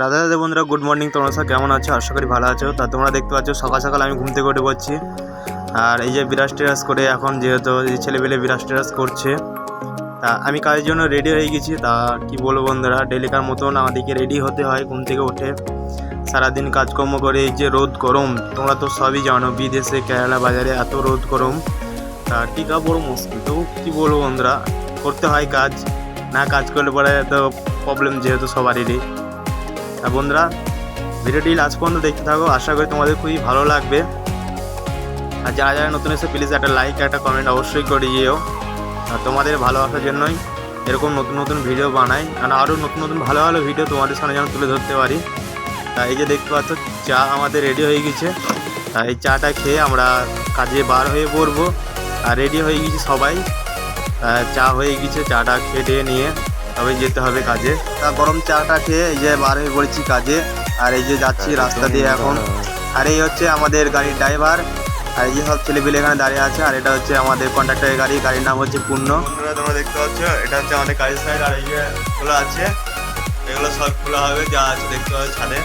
রাধা রাধা বন্ধুরা good morning তোমরা সব কেমন আছো? আশা করি ভালো আছো। তা তোমরা দেখতে পাচ্ছ, সকাল সকাল আমি ঘুম থেকে উঠে পড়ছি। আর এই যে বিরাজ টেরাস করে এখন যেহেতু এই ছেলেপেলে বিরাজ টেরাস করছে, তা আমি কাজের জন্য রেডি হয়ে গেছি। তা কি বলব বন্ধুরা ডেলিকার মতন আমাদেরকে রেডি হতে হয় ঘুম থেকে উঠে। সারাদিন কাজকর্ম করে এই যে রোদ গরম, তোমরা তো সবই জানো বিদেশে, কেরালা বাজারে এত রোদ গরম। তা টিকা বড় মুশকিল? তো কী বলব বন্ধুরা, করতে হয় কাজ, না কাজ করলে পরে তো প্রবলেম যেহেতু সবারই আর বন্ধুরা, ভিডিওটি লাস্ট পর্যন্ত দেখতে থাকো। আশা করি তোমাদের খুবই ভালো লাগবে। আর যারা যারা নতুন এসে প্লিজ একটা লাইক একটা কমেন্ট অবশ্যই করে যেও আর তোমাদের ভালোবাসার জন্যই এরকম নতুন নতুন ভিডিও বানাই। আর আরও নতুন নতুন ভালো ভালো ভিডিও তোমাদের সামনে যেন তুলে ধরতে পারি। তা এই যে দেখতে পাচ্ছ, চা আমাদের রেডি হয়ে গেছে। তা এই চাটা খেয়ে আমরা কাজে বার হয়ে পড়ব। আর রেডি হয়ে গেছি সবাই। চা হয়ে গেছে, চাটা খেটে নিয়ে। তবে যেতে হবে কাজে। তা গরম চাটা খেয়ে এই যে বার হয়ে পড়েছি কাজে আর এই যে যাচ্ছি রাস্তা দিয়ে এখন। আর এই হচ্ছে আমাদের গাড়ির ড্রাইভার আর এই যে সব ছেলেপিলে এখানে দাঁড়িয়ে আছে আর এটা হচ্ছে আমাদের কন্ট্রাক্টরের গাড়ি গাড়ির নাম হচ্ছে পূর্ণ। তোমরা দেখতে পাচ্ছ এটা হচ্ছে আমাদের গাড়ির সাইড আর এই যে খোলা আছে এগুলো সব খোলা হবে যা আছে দেখতে পাচ্ছ ছাদে।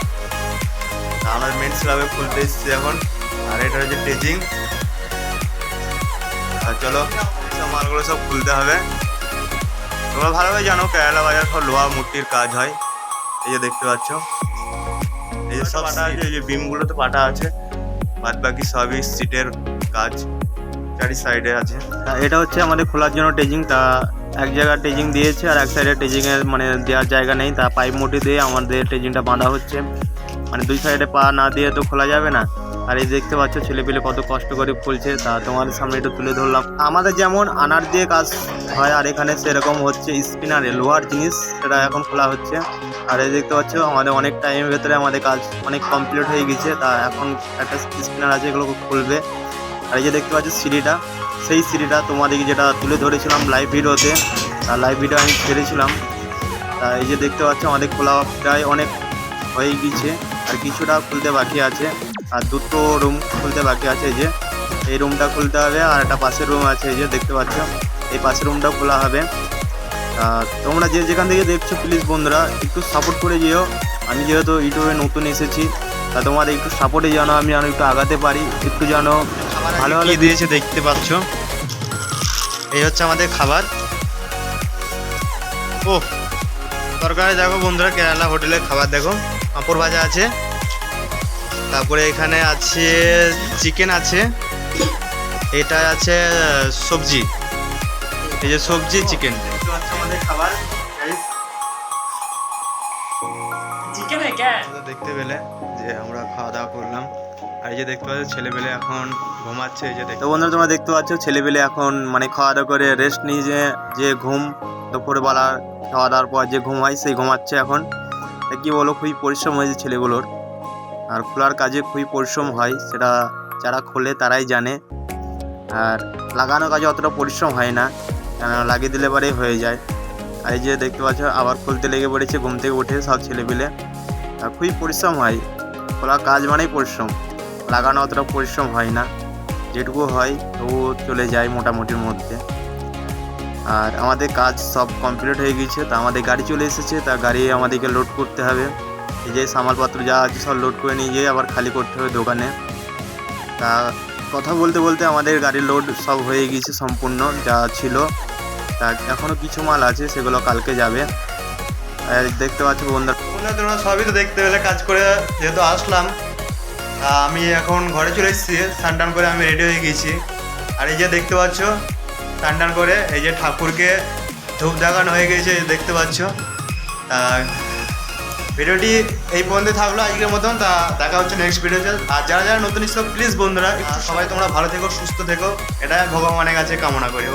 আমরা মেন স্ল্যাবে খুলতে এসেছি এখন আর এটা হচ্ছে টেজিং আর চলো সব মালগুলো সব খুলতে হবে। তোমরা ভালোভাবে জানো কেরালা বাজার সব লোহা মূর্তির কাজ হয়। এই যে দেখতে পাচ্ছ। এই যে সব পাটা আছে এই যে বিমগুলো তো পাটা আছে। বাদ বাকি সবই সিটের কাজ চারি সাইডে আছে। তা এটা হচ্ছে আমাদের খোলার জন্য টেজিং তা এক জায়গায় টেজিং দিয়েছে আর এক সাইডে টেজিংয়ের মানে দেওয়ার জায়গা নেই। তা পাইপ মোটি দিয়ে আমাদের টেজিংটা বাঁধা হচ্ছে। মানে দুই সাইডে পা না দিয়ে তো খোলা যাবে না। আর এই দেখতে পাচ্ছ, ছেলেপিলে কত কষ্ট করে ফুলছে, তা তোমাদের সামনে একটু তুলে ধরলাম। আমাদের যেমন আনার দিয়ে কাজ হয়, আর এখানে সেরকম হচ্ছে স্পিনারে লোহার জিনিস, সেটা এখন খোলা হচ্ছে। আর এই দেখতে পাচ্ছ, আমাদের অনেক টাইমের ভেতরে আমাদের কাজ অনেক কমপ্লিট হয়ে গেছে, তা এখন একটা স্পিনার আছে এগুলো খুলবে। আর এই যে দেখতে পাচ্ছ, সিঁড়িটা, সেই সিঁড়িটা তোমাদেরকে যেটা তুলে ধরেছিলাম লাইভ ভিডিওতে আর লাইভ ভিডিও আমি ছেড়েছিলাম। তা এই যে দেখতে পাচ্ছ, আমাদের খোলা প্রায় অনেক হয়ে গেছে, আর কিছুটা খুলতে বাকি আছে। আর দুটো রুম খুলতে বাকি আছে যে। এই রুমটা খুলতে হবে আর একটা পাশের রুম আছে এই যে দেখতে পাচ্ছ? এই পাশের রুমটাও খোলা হবে। তোমরা যে যেখান থেকে দেখছ প্লিজ বন্ধুরা একটু সাপোর্ট করে যেও। আমি যেহেতু ইউটিউবে নতুন এসেছি তা তোমাদের একটু সাপোর্টে যেন আমি যেন একটু আগাতে পারি। একটু যেন ভালো ভালো দিয়েছে দেখতে পাচ্ছ? এই হচ্ছে আমাদের খাবার। ও তরকারি দেখো বন্ধুরা কেরালা হোটেলের খাবার দেখো। পাঁপড় ভাজা আছে। তারপরে এখানে আছে চিকেন আছে এটা আছে সবজি। এই যে সবজি চিকেন। দেখতে পেলে যে আমরা খাওয়া দাওয়া করলাম। আর এই যে দেখতে পাচ্ছ ছেলেপেলে এখন ঘুমাচ্ছে এই যে তো বন্ধুরা তোমরা দেখতে পাচ্ছ ছেলেপেলে এখন মানে খাওয়া দাওয়া করে রেস্ট নিয়ে যে যে ঘুম দুপুরবেলা খাওয়া দাওয়ার পর যে ঘুম হয় সেই ঘুমাচ্ছে এখন। কি বলো খুবই পরিশ্রম হয়েছে ছেলেগুলোর। আর খোলার কাজে খুবই পরিশ্রম হয়, সেটা যারা খোলে তারাই জানে। আর লাগানো কাজে অতটা পরিশ্রম হয় না লাগিয়ে দিলে পরেই হয়ে যায়। আর এই যে দেখতে পাচ্ছ, আবার খুলতে লেগে পড়েছে, ঘুম থেকে উঠে সব ছেলেপিলে। আর খুবই পরিশ্রম হয়, খোলা কাজ মানেই পরিশ্রম। লাগানো অতটা পরিশ্রম হয় না, যেটুকু হয় তবুও চলে যায় মোটামুটির মধ্যে। আর আমাদের কাজ সব কমপ্লিট হয়ে গিয়েছে, তা আমাদের গাড়ি চলে এসেছে, তা গাড়ি আমাদেরকে লোড করতে হবে। এই যে সামালপত্র যা আছে সব লোড করে নিয়ে যেয়ে আবার খালি করতে হবে দোকানে। তা কথা বলতে বলতে আমাদের গাড়ির লোড সব হয়ে গিয়েছে সম্পূর্ণ যা ছিল। তা এখনও কিছু মাল আছে, সেগুলো কালকে যাবে। আর দেখতে পাচ্ছ বন্ধুরা বন্ধুরা সবই তো দেখতে পেলে, কাজ করে যেহেতু আসলাম। আমি এখন ঘরে চলে এসেছি, স্নান করে আমি রেডি হয়ে গেছি আর এই যে দেখতে পাচ্ছ, স্নান করে এই যে ঠাকুরকে ধূপ দেখানো হয়ে গেছে দেখতে পাচ্ছ। ভিডিওটি এই পর্যন্ত থাকল আজকের মতন, তা দেখা হচ্ছে নেক্সট ভিডিওতে আর যারা যারা নতুন এসেছ প্লিজ বন্ধুরা সবাই তোমরা ভালো থেকো, সুস্থ থেকো। এটা ভগবানের কাছে কামনা করি।